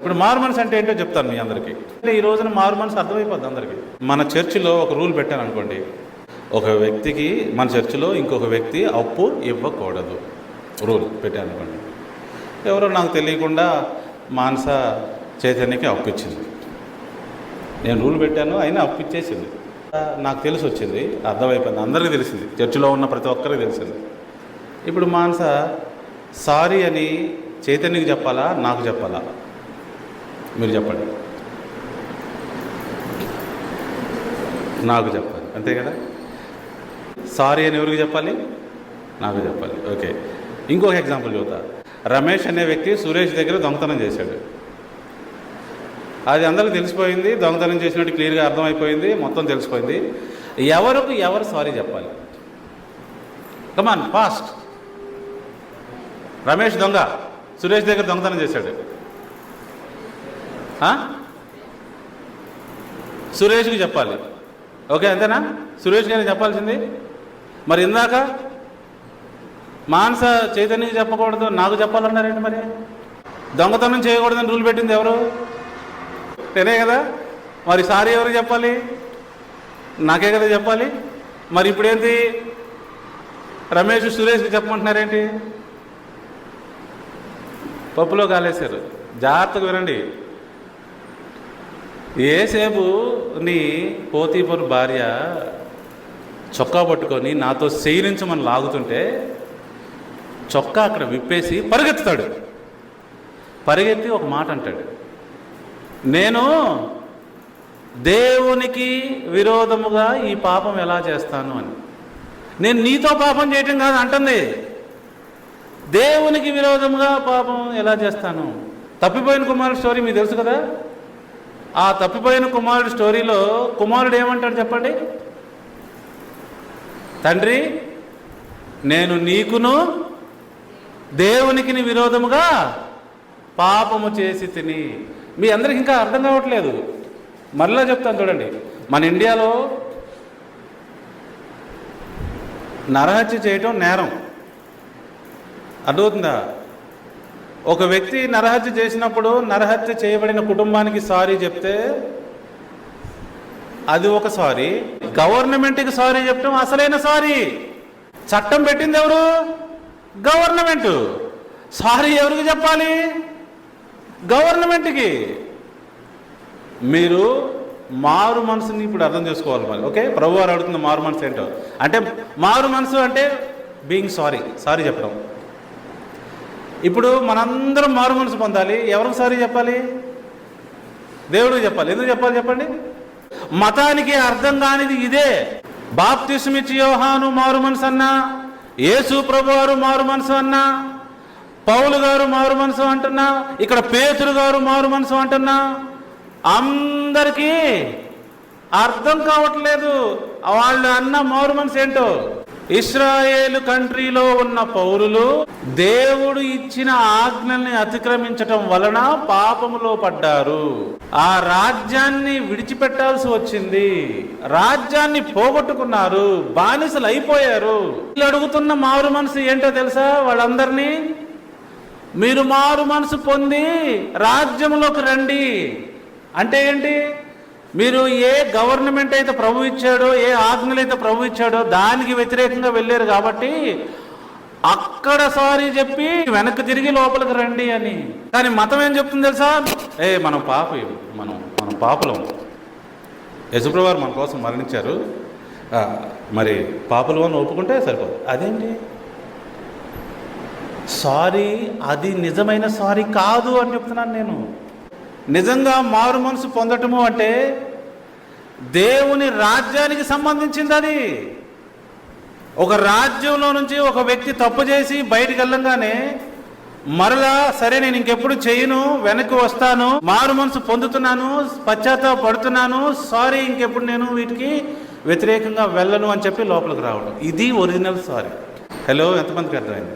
ఇప్పుడు మారు మనసు అంటే ఏంటో చెప్తాను మీ అందరికీ. అంటే ఈ రోజున మారు మనసు అర్థమైపోద్ది అందరికీ. మన చర్చిలో ఒక రూల్ పెట్టాను అనుకోండి ఒక వ్యక్తికి మన చర్చిలో ఇంకొక వ్యక్తి అప్పు ఇవ్వకూడదు. రూల్ పెట్టాను అనుకోండి ఎవరో నాకు తెలియకుండా మానస చైతన్యకి అప్పు ఇచ్చింది. నేను రూల్ పెట్టాను అయినా అప్పు ఇచ్చేసింది. నాకు తెలిసి వచ్చింది అర్థమైపోయింది అందరికీ తెలిసింది. చర్చిలో ఉన్న ప్రతి ఒక్కరికి తెలిసింది. ఇప్పుడు మానస సారీ అని చైతన్యకి చెప్పాలా? నాకు చెప్పాలా? మీరు చెప్పండి. నాకు చెప్పాలి. అంతే కదా? సారీ అని ఎవరికి చెప్పాలి? నాకు చెప్పాలి. ఓకే. ఇంకొక ఎగ్జాంపుల్ చూద్దా. రమేష్ అనే వ్యక్తి సురేష్ దగ్గర దొంగతనం చేశాడు. అది అందరికీ తెలిసిపోయింది. దొంగతనం చేసినట్టు క్లియర్గా అర్థమైపోయింది. మొత్తం తెలిసిపోయింది. ఎవరికి ఎవరు సారీ చెప్పాలి? కమాన్ ఫాస్ట్ రమేష్ దొంగ. సురేష్ దగ్గర దొంగతనం చేశాడు. సురేష్కి చెప్పాలి. ఓకే అంతేనా? సురేష్ గారికి చెప్పాల్సింది? మరి ఇందాక మానస చైతన్యకి చెప్పకూడదు నాకు చెప్పాలన్నారేంటి మరి? దొంగతనం చేయకూడదని రూల్ పెట్టింది ఎవరు? నేనే కదా. మరి సారీ ఎవరు చెప్పాలి? నాకే కదా చెప్పాలి. మరి ఇప్పుడేంటి? రమేష్ సురేష్కి చెప్పమంటున్నారేంటి? పప్పులో కాలేశారు జాగ్రత్తగా వినండి. ఏసేపు నీ పోతీపరు భార్య చొక్కా పట్టుకొని నాతో శయనించమని లాగుతుంటే చొక్కా అక్కడ విప్పేసి పరిగెత్తుతాడు. పరిగెత్తి ఒక మాట అంటాడు. నేను దేవునికి విరోధముగా ఈ పాపం ఎలా చేస్తాను అని. నేను నీతో పాపం చేయటం కాదు అంటుంది. దేవునికి విరోధముగా పాపం ఎలా చేస్తాను? తప్పిపోయిన కుమారుడు స్టోరీ మీకు తెలుసు కదా? ఆ తప్పిపోయిన కుమారుడు స్టోరీలో కుమారుడు ఏమంటాడు చెప్పండి? తండ్రి నేను నీకును దేవునికి విరోధముగా పాపము చేసి తిని. మీ అందరికి ఇంకా అర్థం కావట్లేదు. మరలా చెప్తాను చూడండి. మన ఇండియాలో నరహత్య చేయటం నేరం. అర్థమవుతుందా? ఒక వ్యక్తి నరహత్య చేసినప్పుడు నరహత్య చేయబడిన కుటుంబానికి సారీ చెప్తే అది ఒక సారీ. గవర్నమెంట్కి సారీ చెప్పడం అసలైన సారీ. చట్టం పెట్టింది ఎవరు? గవర్నమెంట్. సారీ ఎవరికి చెప్పాలి? గవర్నమెంట్కి. మీరు మారు మనసుని ఇప్పుడు అర్థం చేసుకోవాలి మరి ఓకే? ప్రభువారు అడుగుతుంది అడుగుతున్న మారు మనసు ఏంటో? అంటే మారు మనసు అంటే బీయింగ్ సారీ సారీ చెప్పడం ఇప్పుడు మనందరం మారు మనసు పొందాలి. ఎవరికి సారీ చెప్పాలి? దేవుడికి చెప్పాలి. ఎందుకు చెప్పాలి చెప్పండి? మతానికి అర్థం కానిది ఇదే. బాప్తిస్మిచ్చి యోహాను మారు మనసు అన్నా యేసు ప్రభు గారు మారు మనసు అన్నా పౌలు గారు మారు మనసు అంటున్నా ఇక్కడ పేతురు గారు మారు మనసు అంటున్నా. అందరికీ అర్థం కావట్లేదు. వాళ్ళు అన్న మారు మనసు ఏంటో? ఇస్రాయేల్ కంట్రీలో ఉన్న పౌరులు దేవుడు ఇచ్చిన ఆజ్ఞల్ని అతిక్రమించటం వలన పాపములో పడ్డారు. ఆ రాజ్యాన్ని విడిచిపెట్టాల్సి వచ్చింది. రాజ్యాన్ని పోగొట్టుకున్నారు. బానిసలు అయిపోయారు. వీళ్ళు అడుగుతున్న మారు మనసు ఏంటో తెలుసా? వాళ్ళందరినీ మీరు మారు మనసు పొంది రాజ్యంలోకి రండి. అంటే ఏంటి? మీరు ఏ గవర్నమెంట్ అయితే ప్రభు ఇచ్చాడో ఏ ఆజ్ఞలు అయితే ప్రభు ఇచ్చాడో దానికి వ్యతిరేకంగా వెళ్ళారు కాబట్టి అక్కడ సారీ చెప్పి వెనక్కి తిరిగి లోపలికి రండి అని. కానీ మతం ఏం చెప్తుంది తెలుసా? ఏ మనం పాప మనం మనం పాపలం. యశుప్రవారు మన కోసం మరణించారు. మరి పాపలు అని ఒప్పుకుంటే సరిపోదు. అదేంటి? సారీ అది నిజమైన సారీ కాదు అని చెప్తున్నాను నేను. నిజంగా మారు మనసు పొందటము అంటే దేవుని రాజ్యానికి సంబంధించింది అది ఒక రాజ్యంలో నుంచి ఒక వ్యక్తి తప్పు చేసి బయటికి వెళ్ళంగానే మరలా సరే నేను ఇంకెప్పుడు చేయను వెనక్కి వస్తాను మారు మనసు పొందుతున్నాను పశ్చాత్తాపడుతున్నాను సారీ ఇంకెప్పుడు నేను వీటికి వ్యతిరేకంగా వెళ్ళను అని చెప్పి లోపలికి రావడం ఇది ఒరిజినల్ సారీ. హలో ఎంతమందికి అర్థమైంది?